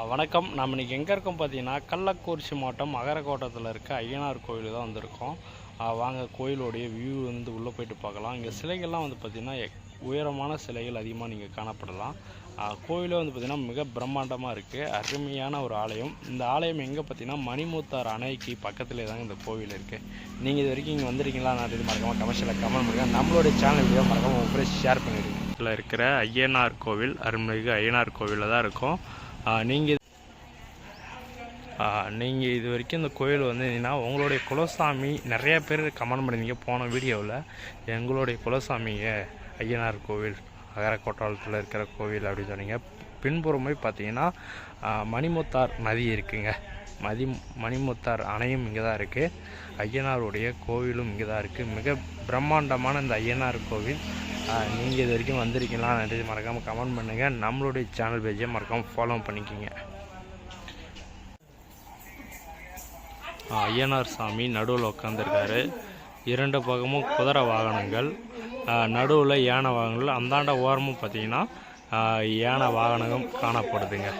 வணக்கம். நம்ம இன்றைக்கி எங்கே இருக்கோம் பார்த்தீங்கன்னா கள்ளக்குறிச்சி மாவட்டம் அகரக்கோட்டத்தில் இருக்க ஐயனார் கோயில் தான் வந்திருக்கோம். வாங்க கோயிலுடைய வியூ வந்து உள்ளே போயிட்டு பார்க்கலாம். இங்கே சிலைகள்லாம் வந்து பார்த்திங்கன்னா உயரமான சிலைகள் அதிகமாக நீங்கள் காணப்படலாம். கோயிலே வந்து பார்த்திங்கன்னா மிக பிரம்மாண்டமாக இருக்குது அருமையான ஒரு ஆலயம். இந்த ஆலயம் எங்கே பார்த்தீங்கன்னா மணிமுத்தார் அணைக்கு பக்கத்துலேயே தாங்க இந்த கோவில் இருக்குது நீங்கள் இது வரைக்கும் இங்கே வந்திருக்கீங்களா? நான் இது மறக்காமல் கமர்ஷியலில் கமெண்ட் பண்ணுங்கள் நம்மளுடைய சேனல் வீடியோ மறக்காமல் உங்கள் ஷேர் பண்ணிடுங்க. இதில் இருக்கிற ஐயனார் கோவில் அருள்மிகு ஐயனார் கோவிலில் தான் இருக்கும். நீங்கள் நீங்கள் இது வரைக்கும் இந்த கோயில் வந்தீங்கன்னா உங்களுடைய குலசாமி நிறைய பேர் கமெண்ட் பண்ணிங்க போன வீடியோவில். எங்களுடைய குலசாமிங்க ஐயனார் கோவில் அகரக்கோட்டாளத்தில் இருக்கிற கோவில் அப்படின்னு சொன்னீங்க. பின்புறமே பார்த்தீங்கன்னா மணிமுத்தார் நதி இருக்குங்க. மதி மணிமுத்தார் அணையும் இங்கே தான் இருக்குது ஐயனாருடைய கோவிலும் இங்கே தான் இருக்குது மிக பிரம்மாண்டமான இந்த ஐயனார் கோவில். நீங்கள் இது வரைக்கும் வந்திருக்கீங்களா? நன்றி மறக்காமல் கமெண்ட் பண்ணுங்கள் நம்மளுடைய சேனல் பேஜை மறக்காமல் ஃபாலோ பண்ணிக்கோங்க. ஐயனார் சாமி நடுவில் உட்காந்துருக்காரு இரண்டு பக்கமும் குதிரை வாகனங்கள். நடுவில் யானை வாகனங்கள். அந்தாண்ட ஓரமும் பார்த்தீங்கன்னா யானை வாகனமும் காணப்படுதுங்க.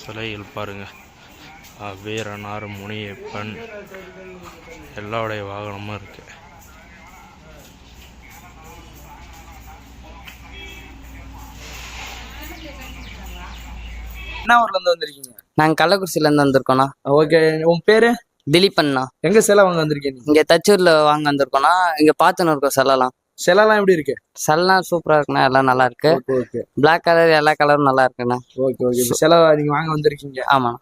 சிலைகள் பாருங்கள் வீரனார் முனியப்பன். எல்லாருடைய வாகனமும் இருக்குது என்ன ஊர்ல இருந்து வந்திருக்கீங்க? நாங்கள் கள்ளக்குறிச்சியிலேருந்து வந்திருக்கோண்ணா ஓகே உன் பேரு? திலீப் அண்ணா. எங்க சிலை வாங்க வந்திருக்கீங்க நீங்க? இங்கே தச்சூரில் வாங்க வந்திருக்கோண்ணா இங்கே பார்த்துன்னு இருக்கோம் செல்லலாம் சிலைலாம் எப்படி இருக்கு? செல்லாம் சூப்பராக இருக்குண்ணா எல்லாம் நல்லா இருக்கு. Okay okay. Black கலர் எல்லா கலரும் நல்லா இருக்குண்ணா. Okay okay. சிலை நீங்க வாங்க வந்திருக்கீங்க. ஆமாண்ணா.